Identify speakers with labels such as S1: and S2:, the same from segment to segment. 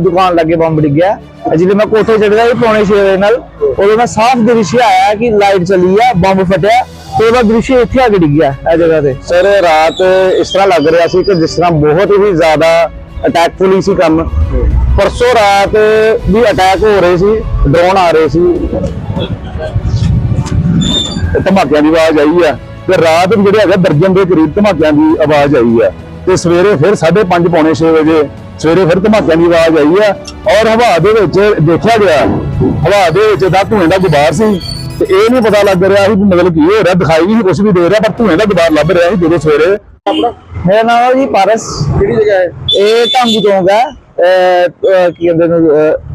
S1: ਦੁਕਾਨ ਲੱਗੇ ਬੰਬ ਡਿੱਗਿਆ। ਜਿਹੜੇ ਮੈਂ ਕੋਠੇ ਚੜਦਾ ਸੀ ਪੌਣੇ 6 ਵਜੇ ਨਾਲ। ਉਦੋਂ ਮੈਂ ਸਾਫ਼ ਦ੍ਰਿਸ਼ ਆਇਆ ਕਿ ਲਾਈਟ ਚੱਲੀ ਆ, ਬੰਬ ਫਟਿਆ। ਤੇ ਉਹਦਾ ਦ੍ਰਿਸ਼ ਇੱਥੇ ਆ ਕੇ ਡਿੱਗਿਆ, ਇਹ ਜਗ੍ਹਾ ਤੇ।
S2: ਸਰ, ਰਾਤ ਇਸ ਤਰ੍ਹਾਂ ਲੱਗ ਰਿਹਾ ਸੀ ਕਿ ਜਿਸ ਤਰ੍ਹਾਂ ਬਹੁਤ ਹੀ ਜ਼ਿਆਦਾ ਅਟੈਕਫੁਲ ਸੀ ਕੰਮ। ਪਰਸੋਂ ਰਾਤ ਵੀ ਅਟੈਕ ਹੋ ਰਹੇ ਸੀ ਡਰੋਨ ਆ ਰਹੇ ਸੀ। ਧਮਾਕਿਆਂ ਦੀ ਆਵਾਜ਼ ਆਈ ਆ। ਤੇ ਰਾਤ ਜਿਹੜੇ ਹੈਗਾ ਦਰਜਨ ਦੇ ਕਰੀਬ ਧਮਾਕਿਆਂ ਦੀ ਆਵਾਜ਼ ਆਈ ਆ। ਤੇ ਸਵੇਰੇ ਫਿਰ 5:30 ਪੌਣੇ 6 ਵਜੇ ਸਵੇਰੇ ਫਿਰ ਧਮਾਕਿਆਂ ਦੀ ਆਵਾਜ਼ ਆਈ ਆ ਔਰ ਹਵਾ ਦੇ ਵਿੱਚ ਦੇਖਿਆ ਗਿਆ ਹਵਾ ਦੇ ਵਿੱਚ ਦਾ ਧੂਏ ਦਾ ਗੁਬਾਰ ਸੀ ਤੇ ਇਹ ਨਹੀਂ ਪਤਾ ਲੱਗ ਰਿਹਾ ਸੀ ਮਤਲਬ ਕੀ ਹੋ ਰਿਹਾ ਦਿਖਾਈ ਨਹੀਂ ਕੁਝ ਵੀ ਦੇ ਰਿਹਾ ਪਰ ਧੂਏ ਦਾ ਗੁਬਾਰ ਲੱਭ ਰਿਹਾ ਸੀ ਜਦੋਂ ਸਵੇਰੇ।
S1: ਮੇਰਾ ਨਾਮ ਹੈ ਜੀ ਪਾਰਸ।
S2: ਕਿਹੜੀ ਜਗ੍ਹਾ ਹੈ?
S1: ਇਹ ਢਾਂਗੂ ਚੌਂਕ ਹੈ। ਕੀ ਕਹਿੰਦੇ ਨੇ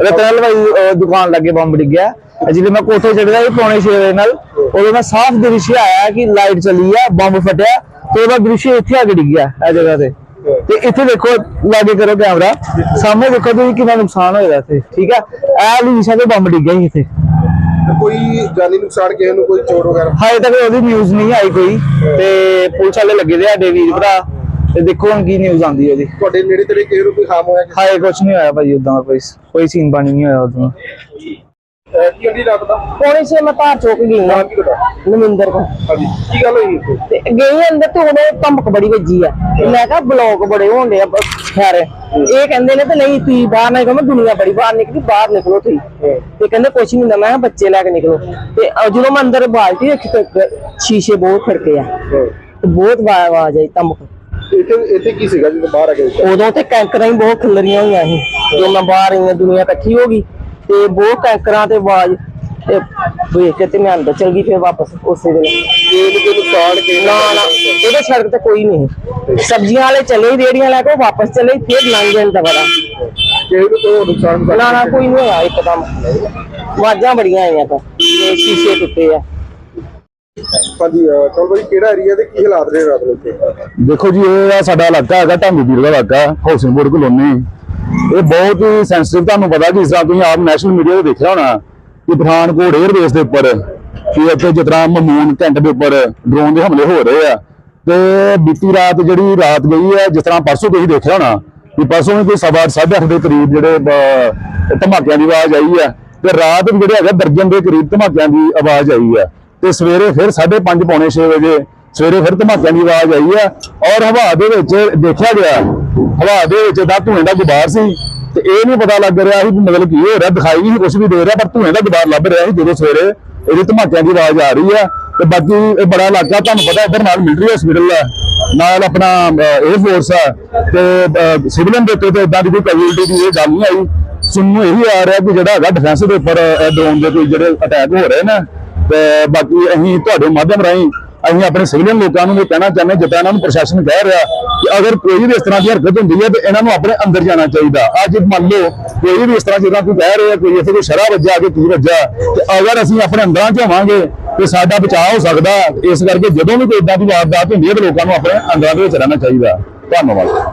S1: ਰਤਨਲ ਭਾਈ ਦੁਕਾਨ ਲੱਗੇ ਬੰਬ ਡਿੱਗਿਆ। ਜਿਹੜੇ ਮੈਂ ਕੋਠੇ ਚੜਦਾ ਸੀ ਪੌਣੇ 6 ਵਜੇ ਨਾਲ। ਉਦੋਂ ਮੈਂ ਸਾਫ਼ ਦ੍ਰਿਸ਼ ਆਇਆ ਕਿ ਲਾਈਟ ਚੱਲੀ ਆ ਬੰਬ ਫਟਿਆ ਤੇ ਉਹਦਾ ਦ੍ਰਿਸ਼ ਇੱਥੇ ਆ ਕੇ ਡਿੱਗਿਆ ਇਹ ਜਗ੍ਹਾ ਤੇ। ਤੇ ਇੱਥੇ ਦੇਖੋ ਲਾਗੇ ਕਰੋ ਕੈਮਰਾ ਸਾਹਮਣੇ ਦੇਖੋ ਤੁਸੀਂ ਕਿੰਨਾ ਨੁਕਸਾਨ ਹੋਇਆ ਇੱਥੇ ਠੀਕ ਹੈ ਇਹ ਵਾਲੀ ਦਿਸ਼ਾ ਤੇ ਬੰਬ ਡਿੱਗਿਆ ਸੀ ਇੱਥੇ।
S3: ਕੋਈ ਜਾਨੀ ਨੁਕਸਾਨ ਕਿਸੇ ਨੂੰ ਕੋਈ ਚੋਟ ਵਗੈਰਾ?
S1: ਹਾਲੇ ਤੱਕ ਉਹਦੀ ਨਿਊਜ਼ ਨਹੀਂ ਆਈ ਕੋਈ। ਤੇ ਪੁਲਿਸ ਵਾਲੇ ਲੱਗੇ ਦੇ ਆ ਡੇ ਵੀਰ ਭਰਾ। ਤੇ ਦੇਖੋ ਹੁਣ ਕੀ ਨਿਊਜ਼ ਆਉਂਦੀ ਹੈ ਉਹਦੀ।
S3: ਤੁਹਾਡੇ ਨੇੜੇ ਤੇੜੇ ਕਿਸੇ ਨੂੰ ਕੋਈ ਹਾਮ ਹੋਇਆ
S1: ਹਾਏ ਕੁਛ ਨਹੀਂ ਹੋਇਆ ਭਾਈ ਉਦਾਂ ਕੋਈ ਕੋਈ ਸੀਨ ਬਾਣੀ ਨਹੀਂ ਹੋਇਆ ਉਦੋਂ
S3: ਕੀ ਗੱਡੀ ਲੱਗਦਾ?
S4: ਪੌਣੇ ਛੇ ਮੈਂ ਘਰ ਚੁੱਕ ਗਈ
S3: ਨਾਮ
S4: ਆ
S3: ਕੀ ਤੁਹਾਡਾ?
S4: ਨਵਿੰਦਰ ਕੋ
S3: ਹਾਂਜੀ ਕੀ ਗੱਲ ਹੋਈ ਇੱਥੇ?
S4: ਤੇ ਗਈ ਅੰਦਰ ਤੇ ਉਹਨੇ ਧਮਕ ਬੜੀ ਵੱਜੀ ਆ। ਤੇ ਮੈਂ ਕਿਹਾ ਬਲੌਕ ਬੜੇ ਹੋਣਦੇ ਆ ਬ- ਖੈਰ। ਇਹ ਕਹਿੰਦੇ ਨੇ ਤੇ ਨਹੀਂ ਤੁਸੀਂ ਬਾਹਰ ਨਾ ਨਿਕਲੋ ਦੁਨੀਆ ਬੜੀ ਬਾਹਰ ਨਿਕਲੀ ਬਾਹਰ ਨਿਕਲੋ ਤੁਸੀਂ। ਤੇ ਕਹਿੰਦੇ ਕੁਛ ਨਹੀਂ ਹੁੰਦਾ ਮੈਂ ਕਿਹਾ ਬੱਚੇ ਲੈ ਕੇ ਨਿਕਲੋ। ਤੇ ਅਹ ਜਦੋਂ ਮੈਂ ਅੰਦਰ ਬਾਲਟੀ ਰੱਖੀ ਤੇ ਸ਼ੀਸ਼ੇ ਬਹੁਤ ਖੜਕੇ ਆ। ਤੇ ਬਹੁਤ ਵਾ- ਆਵਾਜ਼ ਆਈ ਧਮਕ।
S3: ਇੱਥੇ ਇੱਥੇ ਕੀ ਸੀਗਾ ਜਦੋਂ ਬਾਹਰ ਆ ਗਏ
S4: ਉਦੋਂ ਤੇ ਕੈਂਕਰਾਂ ਹੀ ਬਹੁਤ ਖਿਲਰੀਆਂ ਹੋਈਆਂ ਸੀ। ਜਦੋਂ ਮੈਂ ਬਾਹਰ ਆਈ ਹਾਂ, ਦੁਨੀਆ ਇਕੱਠੀ ਹੋ ਗਈ। ਤੇ ਬਹੁਤ ਕੈਂਕਰਾਂ ਤੇ ਆਵਾਜ਼ ਤੇ ਵੇਖ ਕੇ ਤੇ ਮੈਂ ਅੰਦਰ ਚਲ ਗਈ ਫਿਰ ਵਾਪਸ ਉਸੇ ਵੇਲੇ।
S3: ਕਿਸੇ ਨੂੰ ਕੋਈ ਨੁਕਸਾਨ ਕਿਸੇ
S4: ਨਾ ਨਾ ਇਹਦੇ ਸੜਕ ਤੇ ਕੋਈ ਨਹੀਂ ਸਬਜ਼ੀਆਂ ਵਾਲੇ ਚਲੇ ਹੀ ਰੇੜੀਆਂ ਲੈ ਕੇ ਉਹ ਵਾਪਸ ਚਲੇ ਹੀ, ਫਿਰ ਲੰਘ ਜਾਣ ਦਾ ਬੜਾ
S3: ਨੂੰ ਕੋਈ ਹੋਰ ਨੁਕਸਾਨ
S4: ਨਾ ਨਾ ਕੋਈ ਨਹੀਂ ਹੋਇਆ ਇੱਕਦਮ। ਆਵਾਜ਼ਾਂ ਬੜੀਆਂ ਆਈਆਂ ਤਾਂ। ਤੇ ਸ਼ੀਸ਼ੇ ਟੁੱਟੇ ਆ।
S3: ਚਲ ਭਾਈ ਕਿਹੜਾ ਏਰੀਆ ਤੇ ਕੀ ਹਾਲਾਤ ਰਹੇ ਰਾਤ ਨੂੰ
S2: ਦੇਖੋ ਜੀ ਇਹ ਆ ਸਾਡਾ ਇਲਾਕਾ ਹੈਗਾ ਢਾਂਗੂ ਵੀਰ ਦਾ ਇਲਾਕਾ ਹੌਸਿੰਗਪੁਰ ਕਲੋਨੀ। ਇਹ ਬਹੁਤ ਹੀ ਸੈਂਸਿਟਿਵ ਤੁਹਾਨੂੰ ਪਤਾ ਕਿ ਇਸ ਤਰ੍ਹਾਂ ਤੁਸੀਂ ਆਪ ਨੈਸ਼ਨਲ ਮੀਡੀਆ ਤੇ ਦੇਖਿਆ ਹੋਣਾ ਕਿ ਪਠਾਨਕੋਟ 에ਅਰਬੇਸ ਦੇ ਉੱਪਰ ਕਿ ਇੱਥੇ ਜਿਸ ਮਮੂਨ ਕੈਂਟ ਦੇ ਉੱਪਰ ਡਰੋਨ ਦੇ ਹਮਲੇ ਹੋ ਰਹੇ ਆ। ਤੇ ਬੀਤੀ ਰਾਤ ਜਿਹੜੀ ਰਾਤ ਗਈ ਹੈ ਜਿਸ ਤਰ੍ਹਾਂ ਪਰਸੋਂ ਤੁਸੀਂ ਦੇਖਿਆ ਹੋਣਾ ਕਿ ਪਰਸੋਂ ਵੀ ਕੋਈ ਸਵਾ ਅੱਠ, ਸਾਢੇ ਅੱਠ ਦੇ ਕਰੀਬ ਜਿਹੜੇ ਧਮਾਕਿਆਂ ਦੀ ਆਵਾਜ਼ ਆਈ ਹੈ ਤੇ ਰਾਤ ਵੀ ਜਿਹੜੇ ਹੈਗਾ ਦਰਜਨ ਦੇ ਕਰੀਬ ਧਮਾਕਿਆਂ ਦੀ ਆਵਾਜ਼ ਆਈ ਹੈ। ਤੇ ਸਵੇਰੇ ਫਿਰ 5:30 ਪੌਣੇ 6 ਵਜੇ ਸਵੇਰੇ ਫਿਰ ਧਮਾਕਿਆਂ ਦੀ ਆਵਾਜ਼ ਆਈ ਹੈ ਔਰ ਹਵਾ ਦੇ ਵਿੱਚ ਦੇਖਿਆ ਗਿਆ, ਹਵਾ ਦੇ ਵਿੱਚ ਦਾ ਧੂਏ ਦਾ ਗੁਬਾਰ ਸੀ ਤੇ ਇਹ ਨਹੀਂ ਪਤਾ ਲੱਗ ਰਿਹਾ ਸੀ ਮਤਲਬ ਕੀ ਹੋ ਰਿਹਾ, ਦਿਖਾਈ ਨਹੀਂ ਕੁਝ ਵੀ ਦੇ ਰਿਹਾ, ਪਰ ਧੂਏ ਦਾ ਗੁਬਾਰ ਲੱਭ ਰਿਹਾ ਸੀ ਜਦੋਂ ਸਵੇਰੇ ਇਹਦੀ ਧਮਾਕਿਆਂ ਦੀ ਆਵਾਜ਼ ਆ ਰਹੀ ਹੈ ਤੇ ਬਾਕੀ ਇਹ ਬੜਾ ਇਲਾਕਾ ਤੁਹਾਨੂੰ ਪਤਾ ਇੱਧਰ ਨਾਲ ਮਿਲਟਰੀ ਹਸਪੀਟਲ ਹੈ ਨਾਲ ਆਪਣਾ 에ਅਰ ਫੋਰਸ ਹੈ ਤੇ ਸਿਵਲਨ ਦੇ ਉੱਤੇ ਤੇ ਇਦਾਂ ਦੀ ਕੋਈ ਕੈਜੂਅਲਟੀ ਦੀ ਇਹ ਗੱਲ ਨਹੀਂ ਆਈ। ਸੁਣਨ ਨੂੰ ਇਹੀ ਆ ਰਿਹਾ ਕਿ ਜਿਹੜਾ ਹੈਗਾ ਡਿਫੈਂਸ ਦੇ ਉੱਪਰ ਡਰੋਨ ਦੇ ਕੋਈ ਜਿਹੜੇ ਅਟੈਕ ਹੋ ਰਹੇ ਨੇ ਤੇ ਬਾਕੀ ਅਸੀਂ ਤੁਹਾਡੇ ਮਾਧਿਅਮ ਰਾਹੀਂ ਅਸੀਂ ਆਪਣੇ ਸਿਵਲੀਅਨ ਲੋਕਾਂ ਨੂੰ ਇਹ ਕਹਿਣਾ ਚਾਹੁੰਦੇ ਹਾਂ, ਜਿੱਦਾਂ ਇਹਨਾਂ ਨੂੰ ਪ੍ਰਸ਼ਾਸਨ ਕਹਿ ਰਿਹਾ ਕਿ ਅਗਰ ਕੋਈ ਵੀ ਇਸ ਤਰ੍ਹਾਂ ਦੀ ਹਰਕਤ ਹੁੰਦੀ ਹੈ ਤੇ ਇਹਨਾਂ ਨੂੰ ਆਪਣੇ ਅੰਦਰ ਜਾਣਾ ਚਾਹੀਦਾ। ਅੱਜ ਮੰਨ ਲਓ ਕੋਈ ਵੀ ਇਸ ਤਰ੍ਹਾਂ ਜਿੱਦਾਂ ਕੋਈ ਕਹਿ ਰਿਹਾ ਕੋਈ ਇੱਥੇ ਕੋਈ ਸ਼ਰਾਬ ਵੱਜਾ ਕੇ ਕੀ ਵੱਜਾ ਤੇ ਅਗਰ ਅਸੀਂ ਆਪਣੇ ਅੰਦਰਾਂ ਚ ਹੋਵਾਂਗੇ ਤੇ ਸਾਡਾ ਬਚਾਅ ਹੋ ਸਕਦਾ। ਇਸ ਕਰਕੇ ਜਦੋਂ ਵੀ ਕੋਈ ਇਦਾਂ ਦੀ ਵਾਰਦਾਤ ਹੁੰਦੀ ਹੈ ਤੇ ਲੋਕਾਂ ਨੂੰ ਆਪਣੇ ਅੰਦਰਾਂ ਦੇ ਵਿੱਚ ਰਹਿਣਾ ਚਾਹੀਦਾ। ਧੰਨਵਾਦ।